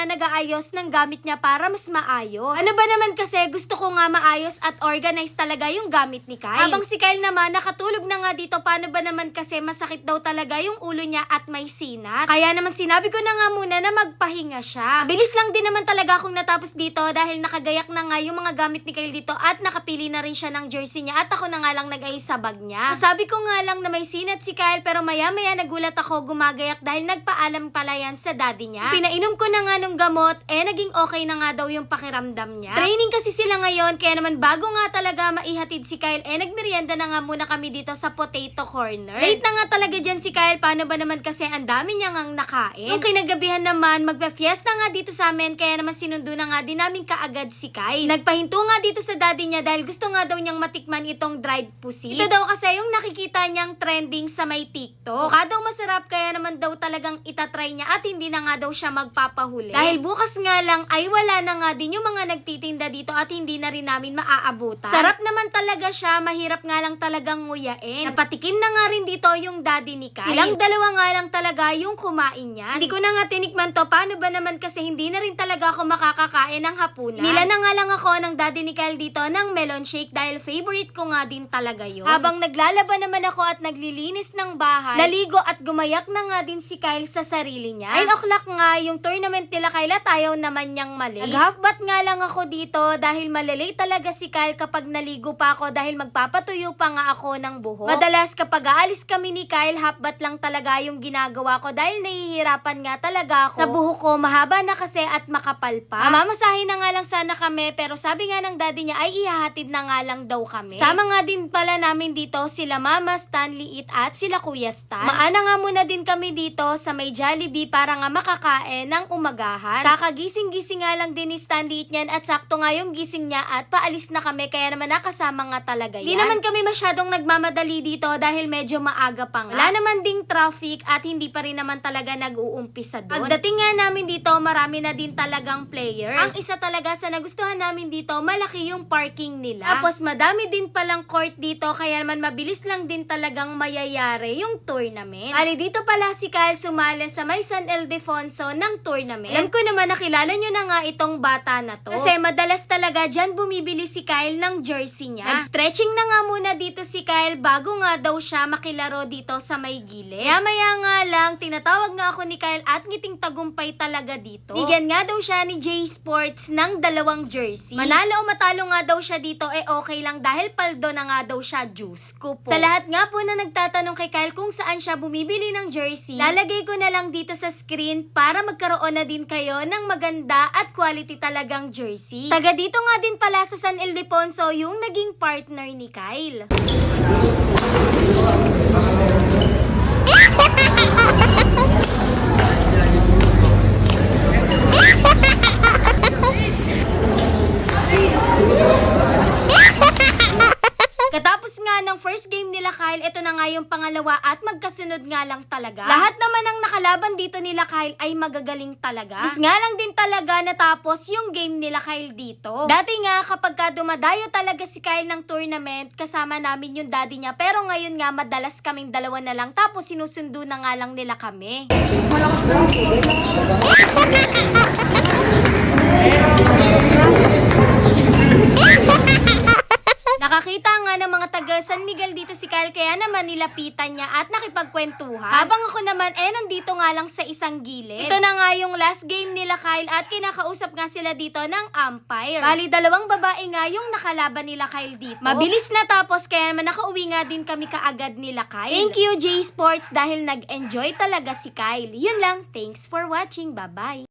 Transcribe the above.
na nag-aayos ng gamit niya para mas maayos. Ano ba naman kasi gusto ko nga maayos at organize talaga yung gamit ni Kyle. Habang si Kyle naman nakatulog na nga dito, paano ba naman kasi masakit daw talaga yung ulo niya at may sinat. Kaya naman sinabi ko na nga muna na magpahinga siya. Bilis lang din naman talaga akong natapos dito dahil nakagayak na nga yung mga gamit ni Kyle dito at nakapili na rin siya ng jersey niya at ako na nga lang nag-ayos sa bag niya. So, sabi ko nga lang na may sinat si Kyle pero maya maya nagulat ako gumagayak dahil nagpaalam pala yan sa daddy niya. Pinainom ko na nga nung gamot eh naging okay na nga daw yung pakiramdam niya. Training kasi sila ngayon kaya naman bago nga talaga maihatid si Kyle eh nagmerienda na nga muna kami dito sa potato corner. Late na nga talaga dyan si Kyle paano ba naman kasi ang dami niya ngang nakain. Nung kinagabihan naman magpa-fiesta nga dito sa amin kaya naman sinundo na nga din namin kaagad si Kyle. Nagpahinto nga dito sa daddy niya dahil gusto nga daw niyang matikman itong dried pussy. Ito daw kasi yung nakikita niyang trending sa may TikTok. Mukha daw masarap kaya naman daw talagang itatry niya at hindi na nga daw siya magpapahuli. Dahil bukas nga lang ay wala na nga din yung mga nagtitinda dito at hindi na rin namin maaabutan. Sarap naman talaga siya, mahirap nga lang talagang nguyain. Napatikim na nga rin dito yung daddy ni Kyle. Silang dalawa nga lang talaga yung kumain niya. Hindi ko na nga tinikman to, paano ba naman kasi hindi na rin talaga ako makakakain ng hapunan. Nila na nga lang ako ng daddy ni Kyle dito ng melon shake dahil favorite ko nga din talaga yun. Habang naglalaba naman ako at naglilinis ng bahay, naligo at gumayak na nga din si Kyle sa sarili niya. 9 o'clock nga yung tournament nila Kyle at ayaw naman niyang mali. Nag-halfbat nga lang ako dito dahil malilate talaga si Kyle kapag naligo pa ako dahil magpapatuyo pa nga ako ng buhok. Madalas kapag aalis kami ni Kyle, halfbat lang talaga yung ginagawa ko dahil nahihirapan nga talaga ako. Sa buhok ko, mahaba na kasi at makapal pa. Mamasahin na nga lang sana kami pero sabi nga ng daddy niya ay ihahatid na nga lang daw kami. Sama nga din pala namin dito sila Mama Stanley It at sila Kuya Stan. Maana nga muna din kami dito sa may Jollibee para nga makakain ng umagahan. Kakagising-gising nga lang din ni Stanley niyan at sakto nga yung gising niya at paalis na kami kaya naman nakasama nga talaga yan. Di naman kami masyadong nagmamadali dito dahil medyo maaga pa nga. Wala naman ding traffic at hindi pa rin naman talaga nag-uumpisa doon. Pagdating nga namin dito, marami na din talagang players. Ang isa talaga sa nagustuhan namin dito, malaki yung parking nila. Tapos madami din palang court dito kaya naman mabilis lang din talagang mayayari yung tournament. Ali dito pala si Kyle sumali sa may San Ildefonso ng tournament. Alam ko naman nakilala nyo na nga itong bata na to. Kasi madalas talaga dyan bumibili si Kyle ng jersey niya. Nag-stretching na nga muna dito si Kyle bago nga daw siya makilaro dito sa may gilid. Maya maya nga lang, tinatawag nga ako ni Kyle at ngiting tagumpay talaga dito. Bigyan nga daw siya ni J Sports ng dalawang jersey. Manalo o matalo nga daw siya dito eh okay lang dahil paldo na nga daw siya juice ko po. Sa lahat nga po na nagtatanong kay Kyle kung saan siya bumibili ng jersey, lalagay ko na lang dito sa screen para magkaroon na din kayo ng maganda at quality talagang jersey. Taga dito nga din pala sa San Ildefonso yung naging partner ni Kyle. Yung pangalawa at magkasunod nga lang talaga. Lahat naman ng nakalaban dito nila Kyle ay magagaling talaga. Is nga lang din talaga natapos yung game nila Kyle dito. Dati nga kapag ka dumadayo talaga si Kyle ng tournament, kasama namin yung daddy niya. Pero ngayon nga madalas kaming dalawa na lang tapos sinusundo na nga lang nila kami. Nakakita nga ng mga taga San Miguel dito si Kyle kaya naman nilapitan niya at nakipagkwentuhan. Habang ako naman eh nandito nga lang sa isang gilid. Ito na nga yung last game nila Kyle at kinakausap nga sila dito ng umpire. Bali dalawang babae nga yung nakalaban nila Kyle dito. Mabilis na tapos kaya naman nakauwi nga din kami kaagad nila Kyle. Thank you J Sports dahil nag-enjoy talaga si Kyle. Yun lang. Thanks for watching. Bye-bye.